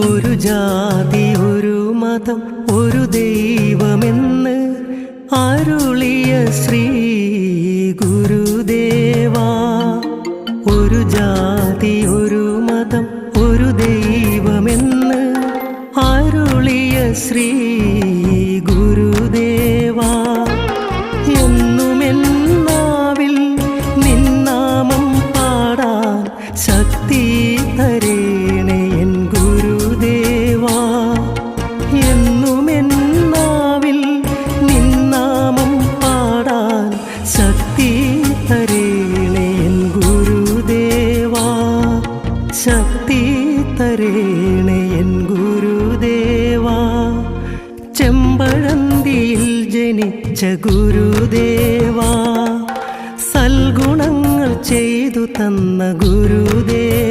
ഒരു ജാതി ഒരു മതം ഒരു ദൈവമെന്ന് അരുളിയ ശ്രീ ഗുരുദേവ. ഒരു ജാതി ഒരു മതം ഒരു ദൈവമെന്ന് അരുളിയ ശ്രീ ഗുരുദേവാ. എന്നുമെന്നാവിൽ നിന്നാമം പാടാൻ ശക്തി ശക്തി തരേണേ എൻ ഗുരുദേവാ. ചെമ്പഴന്തിയിൽ ജനിച്ച ഗുരുദേവാ. സൽഗുണങ്ങൾ ചെയ്തു തന്ന ഗുരുദേവാ.